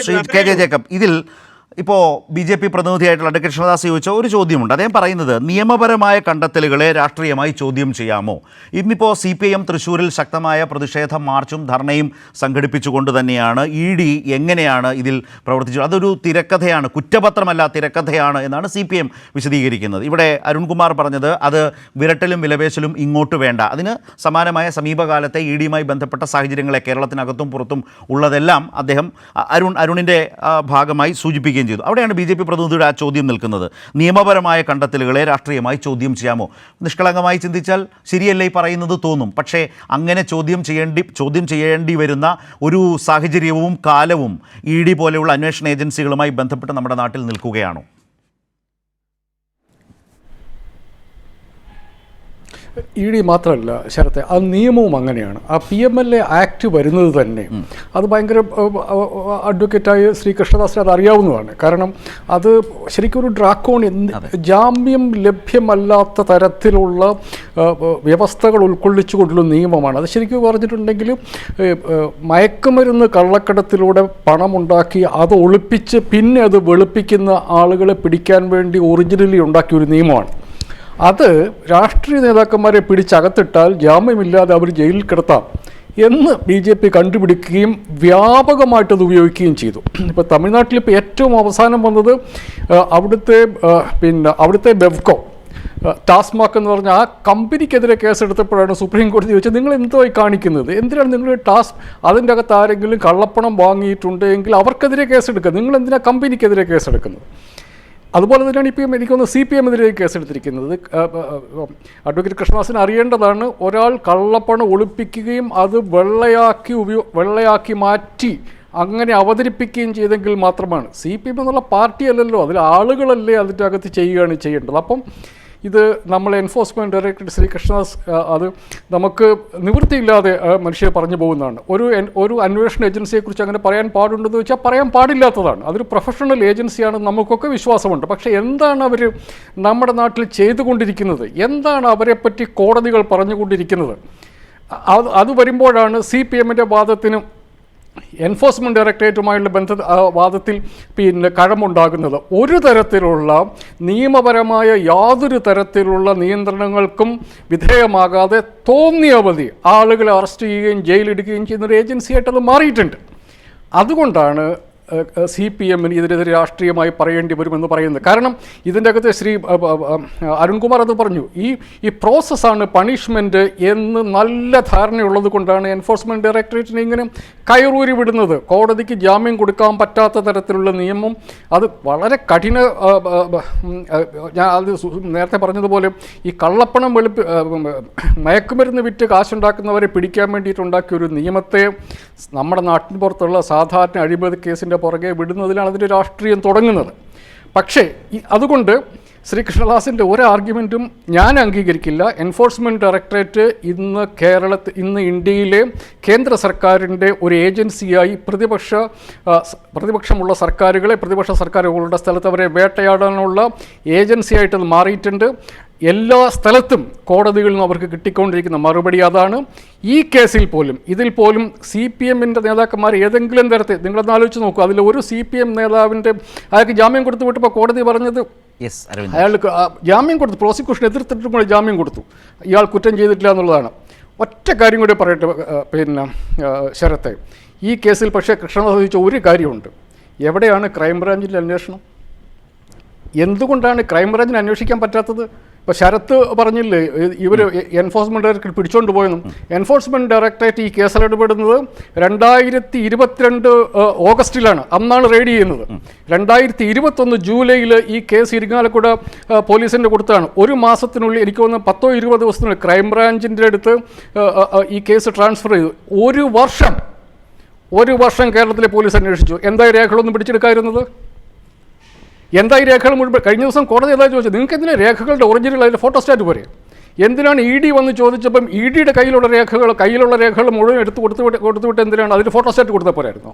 ശ്രീ ഇതിൽ ഇപ്പോൾ B J P പ്രതിനിധിയായിട്ടുള്ള അഡ്വക്കേറ്റ് കൃഷ്ണദാസ് ചോദിച്ച ഒരു ചോദ്യമുണ്ട്. അദ്ദേഹം പറയുന്നത് നിയമപരമായ കണ്ടെത്തലുകളെ രാഷ്ട്രീയമായി ചോദ്യം ചെയ്യാമോ? ഇന്നിപ്പോൾ സി പി എം തൃശ്ശൂരിൽ ശക്തമായ പ്രതിഷേധ മാർച്ചും ധർണയും സംഘടിപ്പിച്ചുകൊണ്ട് തന്നെയാണ് ഇ ഡി എങ്ങനെയാണ് ഇതിൽ പ്രവർത്തിച്ചത്? അതൊരു തിരക്കഥയാണ് കുറ്റപത്രമല്ല തിരക്കഥയാണ് എന്നാണ് സി പി എം വിശദീകരിക്കുന്നത്. ഇവിടെ അരുൺകുമാർ പറഞ്ഞത് അത് വിരട്ടലും വിലപേശലും ഇങ്ങോട്ട് വേണ്ട. അതിന് സമാനമായ സമീപകാലത്തെ ഇ ഡിയുമായി ബന്ധപ്പെട്ട സാഹചര്യങ്ങളെ കേരളത്തിനകത്തും പുറത്തും ഉള്ളതെല്ലാം അദ്ദേഹം അരുൺ അരുണിന്റെ ഭാഗമായി സൂചിപ്പിക്കുകയും ചെയ്തു. അവിടെയാണ് ബി ജെ പി പ്രതിനിധിയുടെ ആ ചോദ്യം നിൽക്കുന്നത്. നിയമപരമായ കണ്ടെത്തലുകളെ രാഷ്ട്രീയമായി ചോദ്യം ചെയ്യാമോ? നിഷ്കളങ്കമായി ചിന്തിച്ചാൽ ശരിയല്ലേ ഈ പറയുന്നത് തോന്നും. പക്ഷേ അങ്ങനെ ചോദ്യം ചെയ്യേണ്ടി ചോദ്യം ചെയ്യേണ്ടി വരുന്ന ഒരു സാഹചര്യവും കാലവും ഇ ഡി പോലെയുള്ള അന്വേഷണ ഏജൻസികളുമായി ബന്ധപ്പെട്ട് നമ്മുടെ നാട്ടിൽ നിൽക്കുകയാണോ? ഇ ഡി മാത്രമല്ല ശരത്തെ ആ നിയമവും അങ്ങനെയാണ്. ആ P M L A act വരുന്നത് തന്നെ. അത് ഭയങ്കര അഡ്വക്കേറ്റായ ശ്രീ കൃഷ്ണദാസിന് അത് അറിയാവുന്നതാണ്. കാരണം അത് ശരിക്കും ഒരു ഡ്രാക്കോൺ ജാമ്യം ലഭ്യമല്ലാത്ത തരത്തിലുള്ള വ്യവസ്ഥകൾ ഉൾക്കൊള്ളിച്ചു വ്യവസ്ഥകൾ ഉൾക്കൊള്ളിച്ചുകൊണ്ടുള്ള നിയമമാണ്. അത് ശരിക്കും പറഞ്ഞിട്ടുണ്ടെങ്കിൽ മയക്കുമരുന്ന് കള്ളക്കടത്തിലൂടെ പണമുണ്ടാക്കി അത് ഒളിപ്പിച്ച് പിന്നെ അത് വെളുപ്പിക്കുന്ന ആളുകളെ പിടിക്കാൻ വേണ്ടി ഒറിജിനലി ഉണ്ടാക്കിയ ഒരു നിയമമാണ്. അത് രാഷ്ട്രീയ നേതാക്കന്മാരെ പിടിച്ചകത്തിട്ടാൽ ജാമ്യമില്ലാതെ അവർ ജയിലിൽ കിടത്താം എന്ന് ബി ജെ പി കണ്ടുപിടിക്കുകയും വ്യാപകമായിട്ടത് ഉപയോഗിക്കുകയും ചെയ്തു. ഇപ്പോൾ തമിഴ്നാട്ടിൽ ഇപ്പോൾ ഏറ്റവും അവസാനം വന്നത് അവിടുത്തെ പിന്നെ അവിടുത്തെ ബെവ്കോ ടാസ്മാക്ക് എന്ന് പറഞ്ഞ ആ കമ്പനിക്കെതിരെ കേസെടുത്തപ്പോഴാണ് സുപ്രീം കോടതി ചോദിച്ചത് നിങ്ങൾ എന്തോ കാണിക്കുന്നത്? എന്തിനാണ് നിങ്ങൾ ടാസ് അതിന്റെ അകത്ത് ആരെങ്കിലും കള്ളപ്പണം വാങ്ങിയിട്ടുണ്ടെങ്കിൽ അവർക്കെതിരെ കേസെടുക്കുക. നിങ്ങൾ എന്തിനാണ് കമ്പനിക്കെതിരെ കേസെടുക്കുന്നത്? അതുപോലെ തന്നെയാണ് ഇപ്പം എനിക്കൊന്ന് സി പി എമ്മിനെതിരെ കേസെടുത്തിരിക്കുന്നത്. അഡ്വക്കേറ്റ് കൃഷ്ണദാസിന് അറിയേണ്ടതാണ് ഒരാൾ കള്ളപ്പണം ഒളിപ്പിക്കുകയും അത് വെള്ളയാക്കി ഉപയോ വെള്ളയാക്കി മാറ്റി അങ്ങനെ അവതരിപ്പിക്കുകയും ചെയ്തെങ്കിൽ മാത്രമാണ്. സി പി എം എന്നുള്ള പാർട്ടിയല്ലല്ലോ അതിൽ ആളുകളല്ലേ അതിന്റെ അകത്ത് ചെയ്യുകയാണ് ചെയ്യേണ്ടത്. അപ്പം ഇത് നമ്മൾ എൻഫോഴ്സ്മെന്റ് ഡയറക്ടർ ശ്രീ കൃഷ്ണദാസ് അത് നമുക്ക് നിവൃത്തിയില്ലാതെ മനുഷ്യരെ പറഞ്ഞു പോകുന്നതാണ്. ഒരു ഒരു അന്വേഷണ ഏജൻസിയെക്കുറിച്ച് അങ്ങനെ പറയാൻ പാടുണ്ടെന്ന് വെച്ചാൽ പറയാൻ പാടില്ലാത്തതാണ്. അതൊരു പ്രൊഫഷണൽ ഏജൻസിയാണ് നമുക്കൊക്കെ വിശ്വാസമുണ്ട്. പക്ഷേ എന്താണ് അവർ നമ്മുടെ നാട്ടിൽ ചെയ്തുകൊണ്ടിരിക്കുന്നത്? എന്താണ് അവരെപ്പറ്റി കോടതികൾ പറഞ്ഞുകൊണ്ടിരിക്കുന്നത്? അത് അത് വരുമ്പോഴാണ് സി പി എമ്മിന്റെ വാദത്തിനും എൻഫോഴ്സ്മെന്റ് ഡയറക്ടറേറ്റുമായുള്ള ബന്ധ വാദത്തിൽ പിന്നെ കഴമുണ്ടാകുന്നത്. ഒരു തരത്തിലുള്ള നിയമപരമായ യാതൊരു തരത്തിലുള്ള നിയന്ത്രണങ്ങൾക്കും വിധേയമാകാതെ തോന്നിയവധി ആളുകളെ അറസ്റ്റ് ചെയ്യുകയും ജയിലിടുകയും ചെയ്യുന്ന ഒരു ഏജൻസിയായിട്ട് അത് മാറിയിട്ടുണ്ട്. അതുകൊണ്ടാണ് സി പി എമ്മിന് ഇതിനെതിരെ രാഷ്ട്രീയമായി പറയേണ്ടി വരുമെന്ന് പറയുന്നത്. കാരണം ഇതിന്റെ അകത്ത് ശ്രീ അരുൺകുമാർ അത് പറഞ്ഞു. ഈ ഈ പ്രോസസ്സാണ് പണിഷ്മെന്റ് എന്ന് നല്ല ധാരണയുള്ളത് കൊണ്ടാണ് എൻഫോഴ്സ്മെന്റ് ഡയറക്ടറേറ്റിനെ ഇങ്ങനെ കയറൂരി വിടുന്നത്. കോടതിക്ക് ജാമ്യം കൊടുക്കാൻ പറ്റാത്ത തരത്തിലുള്ള നിയമം. അത് വളരെ കഠിന ഞാൻ അത് നേരത്തെ പറഞ്ഞതുപോലെ ഈ കള്ളപ്പണം വെളുപ്പ് മയക്കുമരുന്ന് വിറ്റ് കാശുണ്ടാക്കുന്നവരെ പിടിക്കാൻ വേണ്ടിയിട്ടുണ്ടാക്കിയ ഒരു നിയമത്തെ നമ്മുടെ നാട്ടിൻ പുറത്തുള്ള സാധാരണ അഴിമതി കേസിന്റെ പുറകെ വിടുന്നതിലാണ് അതിന്റെ രാഷ്ട്രീയം തുടങ്ങുന്നത്. പക്ഷേ അതുകൊണ്ട് ശ്രീ കൃഷ്ണദാസിന്റെ ഒരു ആർഗ്യുമെന്റും ഞാൻ അംഗീകരിക്കില്ല. എൻഫോഴ്സ്മെന്റ് ഡയറക്ടറേറ്റ് ഇന്ന് കേരളത്തിൽ ഇന്ന് ഇന്ത്യയിലെ കേന്ദ്ര സർക്കാരിന്റെ ഒരു ഏജൻസിയായി പ്രതിപക്ഷ പ്രതിപക്ഷമുള്ള സർക്കാരുകളെ പ്രതിപക്ഷ സർക്കാരുകളുടെ സ്ഥലത്ത് അവരെ വേട്ടയാടാനുള്ള ഏജൻസിയായിട്ട് മാറിയിട്ടുണ്ട്. എല്ലാ സ്ഥലത്തും കോടതികളിൽ നിന്ന് അവർക്ക് കിട്ടിക്കൊണ്ടിരിക്കുന്ന മറുപടി അതാണ്. ഈ കേസിൽ പോലും ഇതിൽ പോലും സി പി എമ്മിന്റെ നേതാക്കന്മാർ ഏതെങ്കിലും തരത്തിൽ നിങ്ങളൊന്ന് ആലോചിച്ച് നോക്കൂ അതിൽ ഒരു സി പി എം നേതാവിന്റെ അയാൾക്ക് ജാമ്യം കൊടുത്തു വിട്ടപ്പോൾ കോടതി പറഞ്ഞത് അയാൾക്ക് ജാമ്യം കൊടുത്തു പ്രോസിക്യൂഷൻ എതിർത്തിട്ടും കൂടി ജാമ്യം കൊടുത്തു. ഇയാൾ കുറ്റം ചെയ്തിട്ടില്ല എന്നുള്ളതാണ്. ഒറ്റ കാര്യം കൂടി പറയട്ടെ പിന്നെ ശരത്തെ. ഈ കേസിൽ പക്ഷേ കൃഷ്ണദാസ് ചോദിച്ച ഒരു കാര്യമുണ്ട്. എവിടെയാണ് ക്രൈംബ്രാഞ്ചിന്റെ അന്വേഷണം? എന്തുകൊണ്ടാണ് ക്രൈംബ്രാഞ്ചിന് അന്വേഷിക്കാൻ പറ്റാത്തത്? ഇപ്പോൾ ശരത്ത് പറഞ്ഞില്ലേ ഇവർ എൻഫോഴ്സ്മെന്റ് ഡയറക്ടറേറ്റ് പിടിച്ചോണ്ട് പോയെന്നും. എൻഫോഴ്സ്മെന്റ് ഡയറക്ടറേറ്റ് ഈ കേസിൽ ഇടപെടുന്നത് രണ്ടായിരത്തി ഇരുപത്തിരണ്ട് ഓഗസ്റ്റിലാണ്. അന്നാണ് റെയ്ഡ് ചെയ്യുന്നത്. രണ്ടായിരത്തി ഇരുപത്തൊന്ന് ജൂലൈയിൽ ഈ കേസ് ഇരിങ്ങാലക്കുട പോലീസിന്റെ പോലീസിന്റെ കൊടുത്താണ്. ഒരു മാസത്തിനുള്ളിൽ എനിക്ക് തോന്നുന്നു പത്തോ ഇരുപത് ദിവസത്തിനുള്ളിൽ ക്രൈംബ്രാഞ്ചിന്റെ അടുത്ത് ഈ കേസ് ട്രാൻസ്ഫർ ചെയ്തു. ഒരു വർഷം ഒരു വർഷം കേരളത്തിലെ പോലീസ് അന്വേഷിച്ചു. എന്തായി രേഖകളൊന്നും പിടിച്ചെടുക്കാതിരുന്നത്? എന്താ ഈ രേഖകൾ മുഴുവൻ? കഴിഞ്ഞ ദിവസം കോടതി എന്താ ചോദിച്ചത്? നിങ്ങൾക്ക് എന്തിനാ രേഖകളുടെ ഒറിജിനൽ അതിൽ ഫോട്ടോസ്റ്റാറ്റ് പോരെ? എന്തിനാണ് ഇ ഡി വന്ന് ചോദിച്ചപ്പം ഇ ഡിയുടെ കയ്യിലുള്ള രേഖകൾ കയ്യിലുള്ള രേഖകൾ മുഴുവൻ എടുത്ത് കൊടുത്തു വിട്ട് കൊടുത്തുവിട്ട് എന്തിനാണ് അതിൽ ഫോട്ടോസ്റ്റാറ്റ് കൊടുത്താൽ പോരായിരുന്നു?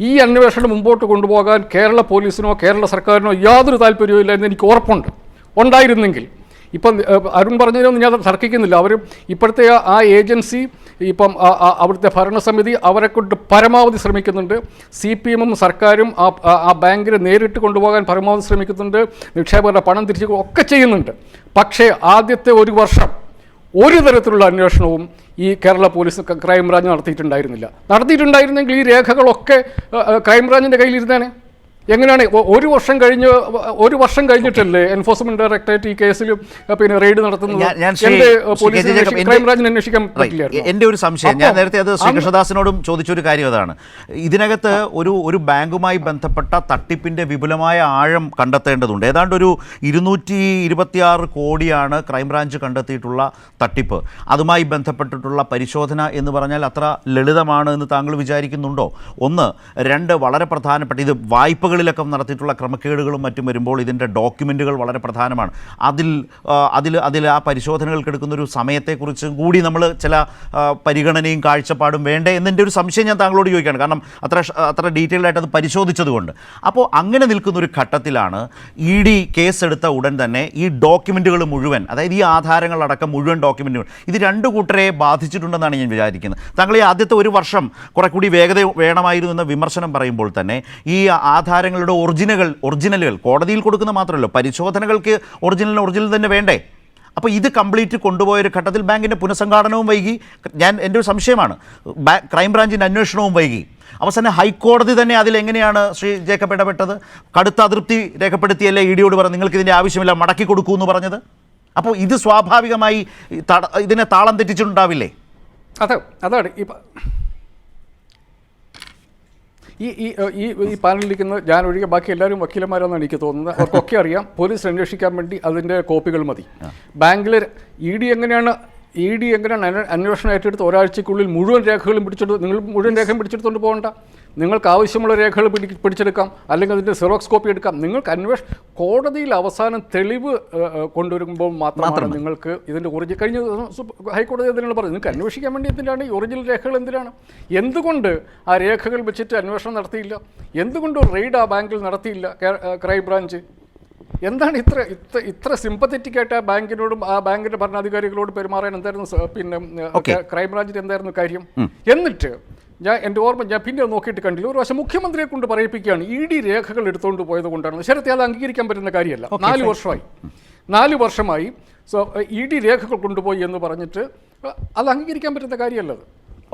ഈ അന്വേഷണം മുമ്പോട്ട് കൊണ്ടുപോകാൻ കേരള പോലീസിനോ കേരള സർക്കാരിനോ യാതൊരു താല്പര്യവും ഇല്ല എന്ന് എനിക്ക് ഉറപ്പുണ്ട്. ഉണ്ടായിരുന്നെങ്കിൽ ഇപ്പം അരുൺ പറഞ്ഞതിനൊന്നും ഞാൻ തർക്കിക്കുന്നില്ല. അവർ ഇപ്പോഴത്തെ ആ- ഏജൻസി ഇപ്പം അവിടുത്തെ ഭരണസമിതി അവരെ കൊണ്ട് പരമാവധി ശ്രമിക്കുന്നുണ്ട്. സി പി എമ്മും സർക്കാരും ആ ബാങ്കിനെ നേരിട്ട് കൊണ്ടുപോകാൻ പരമാവധി ശ്രമിക്കുന്നുണ്ട്. നിക്ഷേപകരുടെ പണം തിരിച്ചു ഒക്കെ ചെയ്യുന്നുണ്ട്. പക്ഷേ ആദ്യത്തെ ഒരു വർഷം ഒരു തരത്തിലുള്ള അന്വേഷണവും ഈ കേരള പോലീസ് ക്രൈംബ്രാഞ്ച് നടത്തിയിട്ടുണ്ടായിരുന്നില്ല. നടത്തിയിട്ടുണ്ടായിരുന്നെങ്കിൽ ഈ രേഖകളൊക്കെ ക്രൈംബ്രാഞ്ചിന്റെ കയ്യിലിരുന്നേനെ എങ്ങനെയാണ്? ഒരു വർഷം കഴിഞ്ഞ് ഒരു വർഷം കഴിഞ്ഞിട്ടല്ലേ എൻഫോഴ്സ്മെന്റ് ഡയറക്ടറേറ്റ് ഈ കേസിൽ പിന്നെ റെയ്ഡ് നടത്തുന്നത്? എന്റെ ഒരു സംശയം. ഞാൻ നേരത്തെ അത് ശ്രീകൃഷ്ണദാസിനോടും ചോദിച്ചൊരു കാര്യം അതാണ്. ഇതിനകത്ത് ഒരു ഒരു ബാങ്കുമായി ബന്ധപ്പെട്ട തട്ടിപ്പിന്റെ വിപുലമായ ആഴം കണ്ടെത്തേണ്ടതുണ്ട്. ഏതാണ്ട് ഒരു ഇരുന്നൂറ്റി ഇരുപത്തിയാറ് കോടിയാണ് ക്രൈംബ്രാഞ്ച് കണ്ടെത്തിയിട്ടുള്ള തട്ടിപ്പ്. അതുമായി ബന്ധപ്പെട്ടിട്ടുള്ള പരിശോധന എന്ന് പറഞ്ഞാൽ അത്ര ലളിതമാണ് എന്ന് താങ്കൾ വിചാരിക്കുന്നുണ്ടോ? ഒന്ന് രണ്ട് വളരെ പ്രധാനപ്പെട്ട ഇത് വായ്പകളിലൊക്കെ നടത്തിയിട്ടുള്ള ക്രമക്കേടുകളും മറ്റും വരുമ്പോൾ ഇതിന്റെ ഡോക്യുമെന്റുകൾ വളരെ പ്രധാനമാണ്. അതിൽ അതിൽ അതിൽ ആ പരിശോധനകൾക്ക് എടുക്കുന്ന ഒരു സമയത്തെക്കുറിച്ച് കൂടി നമ്മൾ ചില പരിഗണനയും കാഴ്ചപ്പാടും വേണ്ടേ എന്നതിന്റെ ഒരു സംശയം ഞാൻ താങ്കളോട് ചോദിക്കുകയാണ്. കാരണം അത്ര അത്ര ഡീറ്റെയിൽഡ് ആയിട്ട് അത് പരിശോധിച്ചതുകൊണ്ട്. അപ്പോൾ അങ്ങനെ നിൽക്കുന്ന ഒരു ഘട്ടത്തിലാണ് ഇ ഡി കേസെടുത്ത ഉടൻ തന്നെ ഈ ഡോക്യുമെന്റുകൾ മുഴുവൻ അതായത് ഈ ആധാരങ്ങളടക്കം മുഴുവൻ ഡോക്യുമെന്റുകൾ ഇത് രണ്ട് കൂട്ടരെ ബാധിച്ചിട്ടുണ്ടെന്നാണ് ഞാൻ വിചാരിക്കുന്നത്. താങ്കൾ ഈ ആദ്യത്തെ ഒരു വർഷം കുറെ കൂടി വേഗത വേണമായിരുന്നു എന്ന വിമർശനം പറയുമ്പോൾ തന്നെ ഈ ആധാരങ്ങളുടെ ഒറിജിനലുകൾ ഒറിജിനലുകൾ കോടതിയിൽ കൊടുക്കുന്ന മാത്രമല്ല പരിശോധനകൾക്ക് ഒറിജിനൽ ഒറിജിനൽ തന്നെ വേണ്ടേ? അപ്പോൾ ഇത് കംപ്ലീറ്റ് കൊണ്ടുപോയ ഒരു ഘട്ടത്തിൽ ബാങ്കിന്റെ പുനഃസംഘാടനവും വൈകി. ഞാൻ എന്റെ ഒരു സംശയമാണ്. ക്രൈംബ്രാഞ്ചിന്റെ അന്വേഷണവും വൈകി. അവസാനം ഹൈക്കോടതി തന്നെ അതിൽ എങ്ങനെയാണ് ശ്രീ ജേക്കബ് ഇടപെട്ടത്? കടുത്ത അതൃപ്തി രേഖപ്പെടുത്തിയല്ലേ ഇ ഡിയോട് പറഞ്ഞു നിങ്ങൾക്ക് ഇതിന്റെ ആവശ്യമില്ല മടക്കി കൊടുക്കൂ എന്ന് പറഞ്ഞത്? അപ്പോൾ ഇത് സ്വാഭാവികമായി ഇതിനെ താളം തെറ്റിച്ചിട്ടുണ്ടാവില്ലേ? അതെ അതാണ്. ഈ പ- ഈ ഈ ഈ ഈ പാനലിരിക്കുന്ന ഞാൻ ഒഴികെ ബാക്കി എല്ലാവരും വക്കീലന്മാരാണെന്നാണ് എനിക്ക് തോന്നുന്നത്. അവർക്കൊക്കെ അറിയാം പോലീസ് അന്വേഷിക്കാൻ വേണ്ടി അതിന്റെ കോപ്പികൾ മതി. ബാങ്കിൽ ഇ ഡി എങ്ങനെയാണ് ഇ ഡി എങ്ങനെയാണ് അന്വേ- അന്വേഷണം ഏറ്റെടുത്ത് ഒരാഴ്ചക്കുള്ളിൽ മുഴുവൻ രേഖകളും പിടിച്ചെടുത്ത് നിങ്ങൾ മുഴുവൻ രേഖയും പിടിച്ചെടുത്തുകൊണ്ട് പോകണ്ട. നിങ്ങൾക്ക് ആവശ്യമുള്ള രേഖകൾ പിടി പിടിച്ചെടുക്കാം. അല്ലെങ്കിൽ അതിന്റെ സെറോക്സ് കോപ്പി എടുക്കാം. നിങ്ങൾക്ക് അന്വേഷ കോടതിയിൽ അവസാനം തെളിവ് കൊണ്ടുവരുമ്പോൾ മാത്രമാണ് നിങ്ങൾക്ക് ഇതിന്റെ ഒറിജിനൽ കഴിഞ്ഞ ഹൈക്കോടതി എന്തിനാണ് പറഞ്ഞത്. നിങ്ങൾക്ക് അന്വേഷിക്കാൻ വേണ്ടി എന്തിനാണ് ഈ ഒറിജിനൽ രേഖകൾ എന്തിനാണ്? എന്തുകൊണ്ട് ആ രേഖകൾ വെച്ചിട്ട് അന്വേഷണം നടത്തിയില്ല? എന്തുകൊണ്ട് റെയ്ഡ് ആ ബാങ്കിൽ നടത്തിയില്ല ക്രൈം ബ്രാഞ്ച് ക്രൈംബ്രാഞ്ച്? എന്താണ് ഇത്ര ഇത്ര ഇത്ര സിമ്പത്തറ്റിക്കായിട്ട് ആ ബാങ്കിനോടും ആ ബാങ്കിന്റെ ഭരണാധികാരികളോടും പെരുമാറാൻ എന്തായിരുന്നു പിന്നെ. ക്രൈംബ്രാഞ്ചിന് എന്തായിരുന്നു കാര്യം? എന്നിട്ട് ഞാൻ എന്റെ ഓർമ്മ ഞാൻ പിന്നെ നോക്കിയിട്ട് കണ്ടില്ല. ഒരു പക്ഷേ മുഖ്യമന്ത്രിയെ കൊണ്ട് പറയിപ്പിക്കുകയാണ്. ഇ ഡി രേഖകൾ എടുത്തുകൊണ്ട് പോയത് കൊണ്ടാണ്. ശരത്തെ അത് അംഗീകരിക്കാൻ പറ്റുന്ന കാര്യമല്ല. നാല് വർഷമായി. നാല് വർഷമായി സോ ഇ ഡി രേഖകൾ കൊണ്ടുപോയി എന്ന് പറഞ്ഞിട്ട് അത് അംഗീകരിക്കാൻ പറ്റുന്ന കാര്യമല്ല അത്.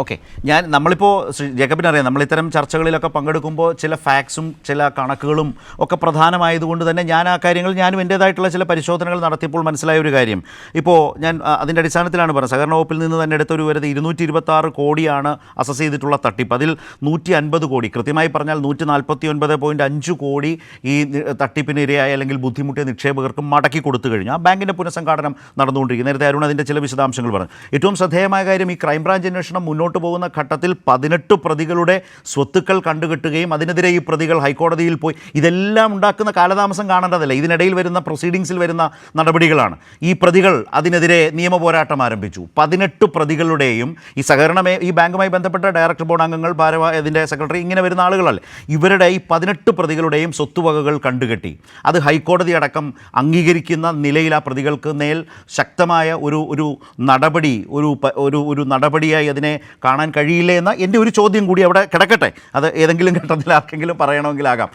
ഓക്കെ. ഞാൻ നമ്മളിപ്പോൾ ശ്രീ ജേക്കബിന് അറിയാം നമ്മൾ ഇത്തരം ചർച്ചകളിലൊക്കെ പങ്കെടുക്കുമ്പോൾ ചില ഫാക്സും ചില കണക്കുകളും ഒക്കെ പ്രധാനമായതുകൊണ്ട് തന്നെ ഞാൻ ആ കാര്യങ്ങൾ ഞാനും എന്റേതായിട്ടുള്ള ചില പരിശോധനകൾ നടത്തിയപ്പോൾ മനസ്സിലായ ഒരു കാര്യം. ഇപ്പോൾ ഞാൻ അതിന്റെ അടിസ്ഥാനത്തിലാണ് പറഞ്ഞത്. സഹകരണ വകുപ്പിൽ നിന്ന് തന്നെ എടുത്ത ഒരു വരുന്നത് ഇരുന്നൂറ്റി ഇരുപത്തി കോടിയാണ് അസസ് ചെയ്തിട്ടുള്ള തട്ടിപ്പ്. അതിൽ നൂറ്റി അൻപത് കോടി കൃത്യമായി പറഞ്ഞാൽ നൂറ്റി നാൽപ്പത്തി ഒൻപത് പോയിന്റ് അഞ്ച് കോടി ഈ തട്ടിപ്പിനിരയായ അല്ലെങ്കിൽ ബുദ്ധിമുട്ടിയ നിക്ഷേപകർക്ക് മടക്കി കൊടുത്തു കഴിഞ്ഞു. ആ ബാങ്കിന്റെ പുനഃസംഘാടനം നടന്നുകൊണ്ടിരിക്കുന്നു. നേരത്തെ അരുൺ അതിന്റെ ചില വിശദാംശങ്ങൾ പറഞ്ഞു. ഏറ്റവും ശ്രദ്ധേയമായ കാര്യം ഈ ക്രൈംബ്രാഞ്ച് അന്വേഷണം മുന്നോട്ട് പോകുന്ന ഘട്ടത്തിൽ പതിനെട്ട് പ്രതികളുടെ സ്വത്തുക്കൾ കണ്ടുകെട്ടുകയും അതിനെതിരെ ഈ പ്രതികൾ ഹൈക്കോടതിയിൽ പോയി. ഇതെല്ലാം ഉണ്ടാക്കുന്ന കാലതാമസം കാണേണ്ടതല്ല? ഇതിനിടയിൽ വരുന്ന പ്രൊസീഡിങ്സിൽ വരുന്ന നടപടികളാണ്. ഈ പ്രതികൾ അതിനെതിരെ നിയമ പോരാട്ടം ആരംഭിച്ചു. പതിനെട്ട് പ്രതികളുടെയും ഈ സഹകരണ ഈ ബാങ്കുമായി ബന്ധപ്പെട്ട ഡയറക്ടർ ബോർഡ് അംഗങ്ങൾ ഭാരവാ ഇതിന്റെ സെക്രട്ടറി ഇങ്ങനെ വരുന്ന ആളുകളല്ലേ? ഇവരുടെ ഈ പതിനെട്ട് പ്രതികളുടെയും സ്വത്തുവകകൾ കണ്ടുകെട്ടി. അത് ഹൈക്കോടതി അടക്കം അംഗീകരിക്കുന്ന നിലയിൽ ആ പ്രതികൾക്ക് മേൽ ശക്തമായ ഒരു ഒരു നടപടി ഒരു ഒരു ഒരു നടപടിയായി അതിനെ കാണാൻ കഴിയില്ല എന്ന എന്റെ ഒരു ചോദ്യം കൂടി അവിടെ കിടക്കട്ടെ. അത് ഏതെങ്കിലും ഘട്ടത്തിൽ ആർക്കെങ്കിലും പറയണമെങ്കിലാകാം